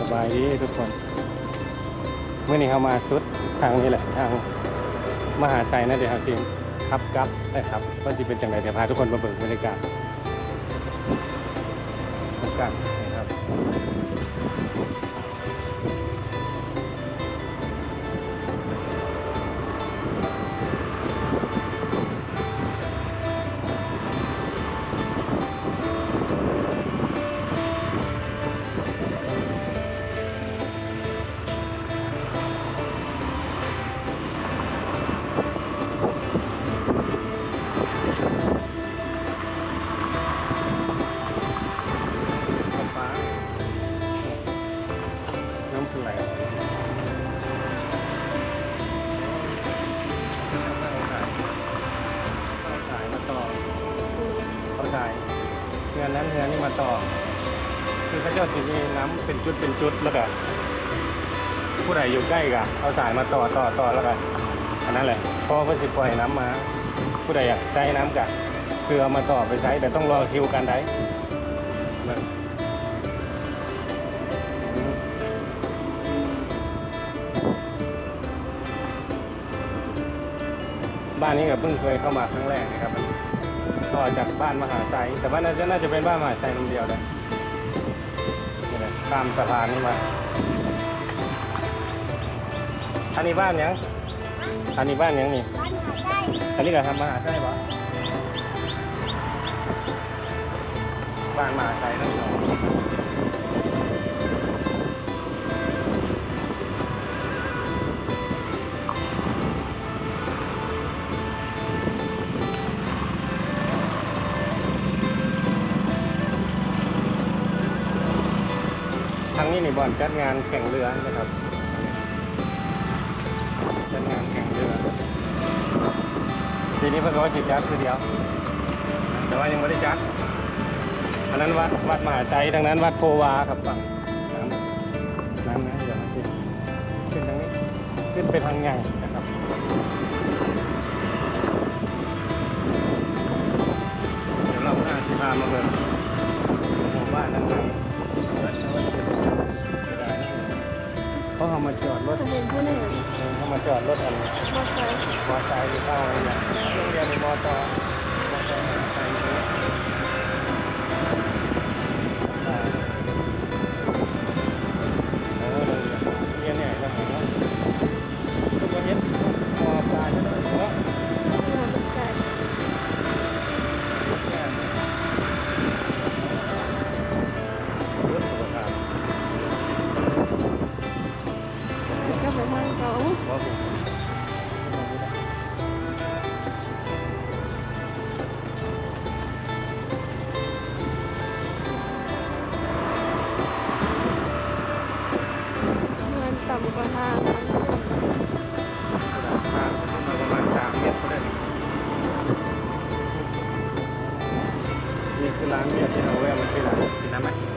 สบายดีทุกคน เมื่อนี้เขามาชุดทางนี้แหละทางมหาไซนะเดี๋ยวเขาชิมขับกลับนะครับก็จะเป็นจังไรเดี๋ยวพาทุกคนมาเบิกบรรยากาศกาศนะครับายเงินนั้นเงินนี่มาต่อ คือพระเจ้าสิมีน้ำเป็นจุดเป็นจุดแล้วก็ผู้ใดอยู่ใกล้กันเอาสายมาต่อต่อต่อแล้วกันอันนั้นแหละเพราะว่าเพื่อสิปล่อยน้ำมา ผู้ใดอยากใช้น้ำกันคือเอามาต่อไปใช้แต่ต้องรอคิวกันได้บ้านนี้ก็เพิ่งเคยเข้ามาครั้งแรกนะครับ ต่อจากบ้านมหาไซแต่ว่าน่าจะน่าจะเป็นบ้านมหาไซลำเดียวเลยนี่แหละข้ามสะพานนี่มาอันนี้บ้านยังอันนี้บ้านยังนี่บ้านหาได้อันนี้ก็ทำมหาใช่ปะบ้านมหาสายนั่นเอ ทางนี้ในบ่อนจัดงานแข่งเรือนะครับจัดงานแข่งเรือทีนี้เพิ่งก็ว่าจิตจัดคือเดียว แต่ว่ายังไม่ได้จัดอันนั้นวัดวัดมหาชัยทางนั้นวัดโพวาครับฝั่งนั้นนั้นนะเดี๋ยวขึ้นขึ้นทางนี้ขึ้นไปทางใหญ่นะครับเดี๋ยวเราหน้าที่พามาเบิ่ง มาจอดรถอันมอเตอร์ไซค์มอไซค์หรือเข้าอะไรอย่างโรงเรียนในมอตอมอตอ ประมาณประมาณสามเมตรก็ได้นี่คือร้านเบียร์ที่เราแวะมาที่ร้านกินน้ำไหม